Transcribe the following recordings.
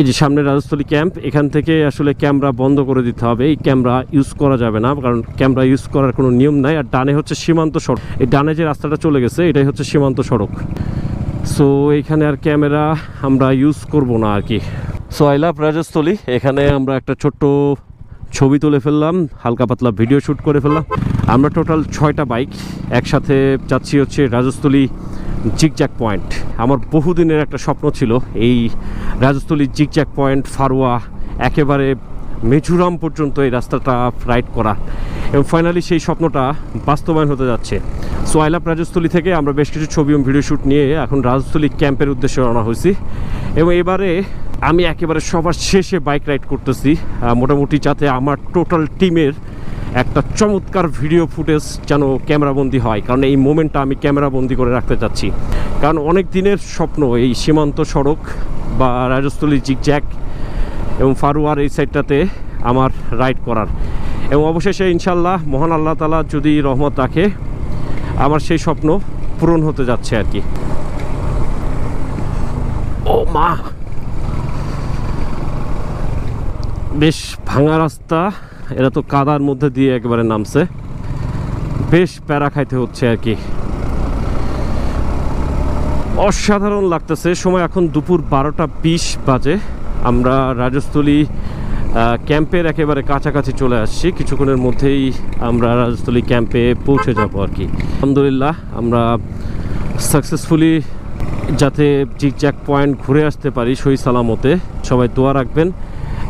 এই যে সামনে রাজস্থলী ক্যাম্প, এখান থেকে আসলে ক্যামেরা বন্ধ করে দিতে হবে। এই ক্যামেরা ইউজ করা যাবে না, কারণ ক্যামেরা ইউজ করার কোনো নিয়ম নাই। আর ডানে হচ্ছে সীমান্ত সড়ক। এই ডানে যে রাস্তাটা চলে গেছে, এটাই হচ্ছে সীমান্ত সড়ক। সো এখানে আর ক্যামেরা আমরা ইউজ করব না আর কি। So I love Rajasthali. এখানে আমরা একটা ছোট্ট ছবি তুলে ফেললাম, হালকা পাতলা ভিডিও শ্যুট করে ফেললাম। আমরা টোটাল ছয়টা বাইক একসাথে যাচ্ছি হচ্ছে রাজস্থলী জিগজ্যাক পয়েন্ট। আমার বহুদিনের একটা স্বপ্ন ছিল এই রাজস্থলী জিগজ্যাক পয়েন্ট, ফারুয়া, একেবারে মেঝুরাম পর্যন্ত এই রাস্তাটা রাইড করা। এবং ফাইনালি সেই স্বপ্নটা বাস্তবায়ন হতে যাচ্ছে। সো আইলাপ রাজস্থলী থেকে আমরা বেশ কিছু ছবি এবং ভিডিও শ্যুট নিয়ে এখন রাজস্থলী ক্যাম্পের উদ্দেশ্যে রওনা হয়েছি। এবং এবারে আমি একেবারে সবার শেষে বাইক রাইড করতেছি। মোটামুটি যাতে আমার টোটাল টিমের একটা চমৎকার ভিডিও ফুটেজ যেন ক্যামেরাবন্দি হয়। কারণ এই মোমেন্টটা আমি ক্যামেরাবন্দি করে রাখতে চাচ্ছি। কারণ অনেক দিনের স্বপ্ন এই সীমান্ত সড়ক বা রাজস্থলী জিগজ্যাক এবং ফারুয়ার এই সাইডটাতে আমার রাইড করার। এবং অবশেষে ইনশাল্লাহ মহান আল্লাহ তালা যদি রহমত রাখে, আমার সেই স্বপ্ন পূরণ হতে যাচ্ছে আর কি। ও মা! বেশ ভাঙা রাস্তা। এরা তো কাদার মধ্যে দিয়ে একবারে নামছে। বেশ প্যারা খাইতে হচ্ছে আর কি। অসাধারণ লাগতেছে। সময় এখন দুপুর বারোটা বিশ বাজে। আমরা রাজস্থলী ক্যাম্পের একেবারে কাছাকাছি চলে আসছি। কিছুক্ষণের মধ্যেই আমরা রাজস্থলী ক্যাম্পে পৌঁছে যাব আর কি। আলহামদুলিল্লাহ, আমরা সাকসেসফুলি যাতে জিগজ্যাক পয়েন্ট ঘুরে আসতে পারি সই সালামতে, সবাই দোয়া রাখবেন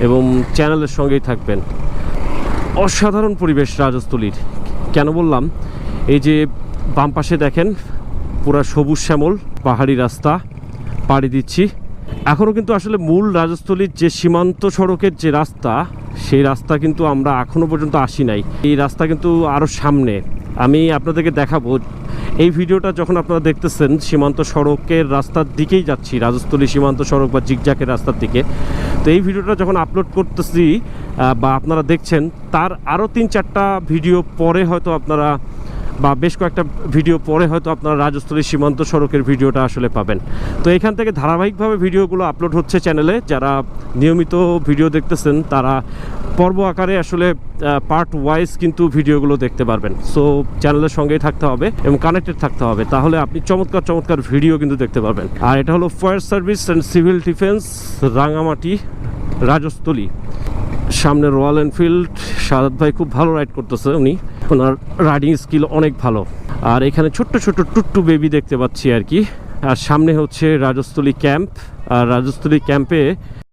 এবং চ্যানেলের সঙ্গেই থাকবেন। অসাধারণ পরিবেশ রাজস্থলীর। কেন বললাম? এই যে বাম পাশে দেখেন, পুরা সবুজ শ্যামল, পাহাড়ি রাস্তা, পাড়ি দিচ্ছি। এখনও কিন্তু আসলে মূল রাজস্থলীর যে সীমান্ত সড়কের যে রাস্তা, সেই রাস্তা কিন্তু আমরা এখনও পর্যন্ত আসি নাই। এই রাস্তা কিন্তু আরও সামনে। আমি আপনাদেরকে দেখাবো, এই ভিডিওটা যখন আপনারা দেখতেছেন, সীমান্ত সড়কের রাস্তার দিকেই যাচ্ছি, রাজস্থলী সীমান্ত সড়ক বা জিগজাকের রাস্তার দিকে তো এই ভিডিওটা যখন আপলোড করতেছি বা আপনারা দেখছেন, তার আরও তিন চারটা ভিডিও পরে হয়তো আপনারা, বা বেশ কয়েকটা ভিডিও পরে হয়তো আপনারা রাজস্থলী সীমান্ত সড়কের ভিডিওটা আসলে পাবেন। তো এখান থেকে ধারাবাহিকভাবে ভিডিওগুলো আপলোড হচ্ছে চ্যানেলে যারা নিয়মিত ভিডিও দেখতেছেন, তারা পর্ব আকারে আসলে পার্ট ওয়াইজ কিন্তু ভিডিওগুলো দেখতে পারবেন। সো চ্যানেলের সঙ্গেই থাকতে হবে এবং কানেক্টেড থাকতে হবে। তাহলে আপনি চমৎকার চমৎকার ভিডিও কিন্তু দেখতে পারবেন। আর এটা হলো fire service and civil defence Rangamati, Rajasthali. সামনে রয়্যাল এনফিল্ড সাদাত ভাই খুব ভালো রাইড করতেছে উনি। ওনার রাইডিং স্কিল অনেক ভালো। আর এখানে ছোট্ট ছোট্ট টুট্টু বেবি দেখতে পাচ্ছি আর কি। আর সামনে হচ্ছে রাজস্থলী ক্যাম্প আর রাজস্থলী ক্যাম্পে